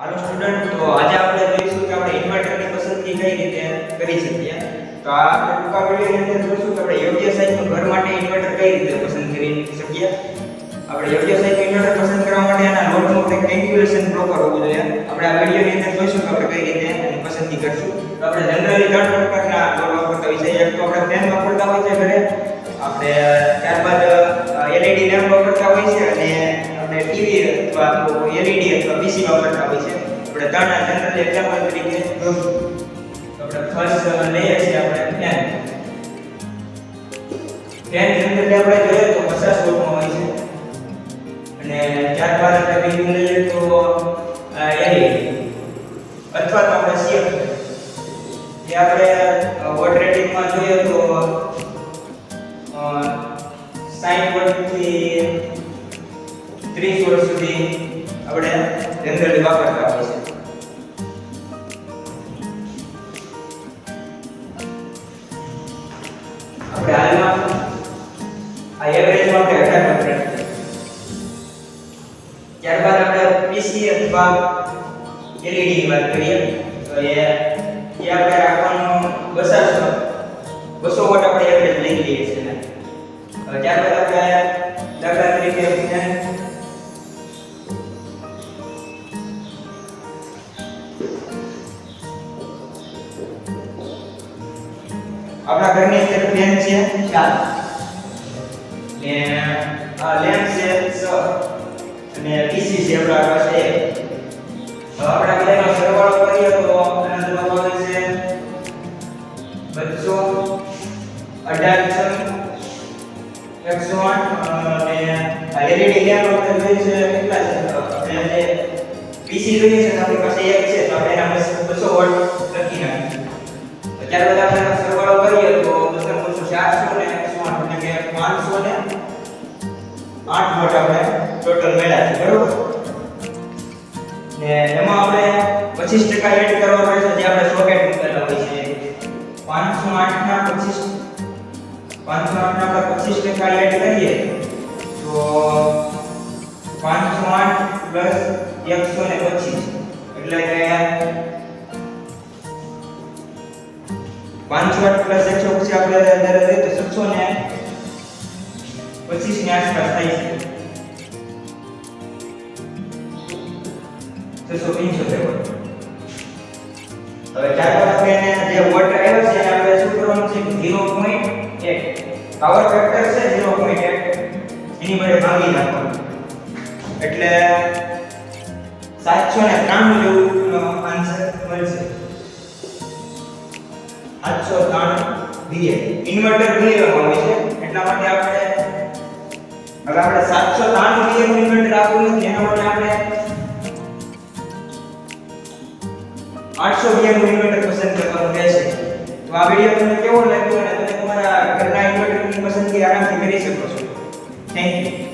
હાલો student તો આજે આપણે જોઈશું કે આપણે ઇન્વર્ટરની પસંદગી કઈ રીતે કરી શકીએ. તો આ ટૂંકા વિડીયોની અંદર જોઈશું કે આપણે યોગ્ય સાઈઝનું ઘર માટે ઇન્વર્ટર કઈ રીતે પસંદ કરી શકીએ. આપણે યોગ્ય સાઈઝનું ઇન્વર્ટર પસંદ કરવા માટે એના લોડનું આપણે કેલ્ક્યુલેશન પ્રોપર હોવું જોઈએ. આપણે આ વિડીયોની અંદર જોઈશું કે આપણે કઈ રીતે એની પસંદગી કરશું. તો આપણે જનરલી ત્રણ પ્રકારના લોડ વાપરતા હોય છે. એક તો આપણે ફેન વાપરતા હોય છે ઘરે. આપણે ત્યારબાદ એલઈડી લેમ્પ વાપરતા હોય છે અને આપણે ટીવી અથવા એલઈડી અથવા પીસી વાપરતા હોય છે. આપણે ત્રણ જનરલ એક્ઝામ્પલ તરીકે આપણે ફર્સ્ટ લઈએ છીએ આપણે ફેન ફેન જનરલી આપણે જોઈએ તો પચાસ વોટનો હોય છે. અને ત્યારબાદ આપણે બીજું લઈએ તો એલઈડી અથવા તો આપણે સીએફ જે આપણે વોટ રેટિંગમાં જોઈએ તો સાઈઠ વર્ષથી ત્રીસ વર્ષ સુધી આપણે જનરલી વાપરતા હોય છે. આપણે હાલમાં આ એવરેજ માટે અઢાર કમ્પ્લેટ ત્યારબાદ આપણે પીસી અથવા એલઈડી વાત કરીએ, તો એ આપણે રાખવાનું બસો બસો વોટ આપણે એવરેજ આપણા ઘરની અંદર ફેન છે, ચાર. ને આ લેમ્પ છે અને પીસી છે આપણા પાસે આપણે બધાનો સરવાળો કરીએ તો આપણને જવાબ આવે છે બસો અઢાર છ એકસો આઠ, અને આ એલઈડી લેમ્પ આપણે જોઈએ છે કેટલા છે? આપણે જે પીસી જોઈએ છે આપણી પાસે એક છે, તો આપણે પાંચસો ને આઠ વોટ આપણે ટોટલ મળ્યા છે, બરોબર? ને એમાં આપણે પચીસ ટકા એડ કરવાનો રહેશે જે આપણે સોકેટ મૂકેલા હોય છે. પાંચસો આઠ ના પચીસ, પાંચસો આઠ ના આપણે પચીસ ટકા એડ કરીએ, તો પાંચસો આઠ પ્લસ એકસો ને પચીસ. એટલે કે પાંચસો આઠ પ્લસ એકસો પછી આપણે અંદર રહે તો 700 ને પચીસની આસપાસ થાય છે. છસો પંચોતેર વોટ હવે ત્યારબાદ આપણે જે વોટ આવ્યો છે આપણે શું કરવાનું છે? ઝીરો પોઈન્ટ એક. પાવર ફેક્ટર છે ઝીરો પોઈન્ટ એક. એની વડે ભાગી નાખવાનું. એટલે સાતસો ને ત્રાણું જેવું આન્સર મળશે. સાતસો ત્રાણું. વીએ ઇન્વર્ટર બીએ હોય છે. એટલા માટે આપણે હવે આપણે સાતસો ત્રાણું વીએ નું છે એના માટે આપણે આઠસો વીએ નું પસંદ કરવાનું રહેશે. તો આ વીડિયો તમને કેવો લાગ્યો અને તમે તમારા ઘરના ઇન્વર્ટરની પસંદગી આરામથી કરી શકો છો. Thank you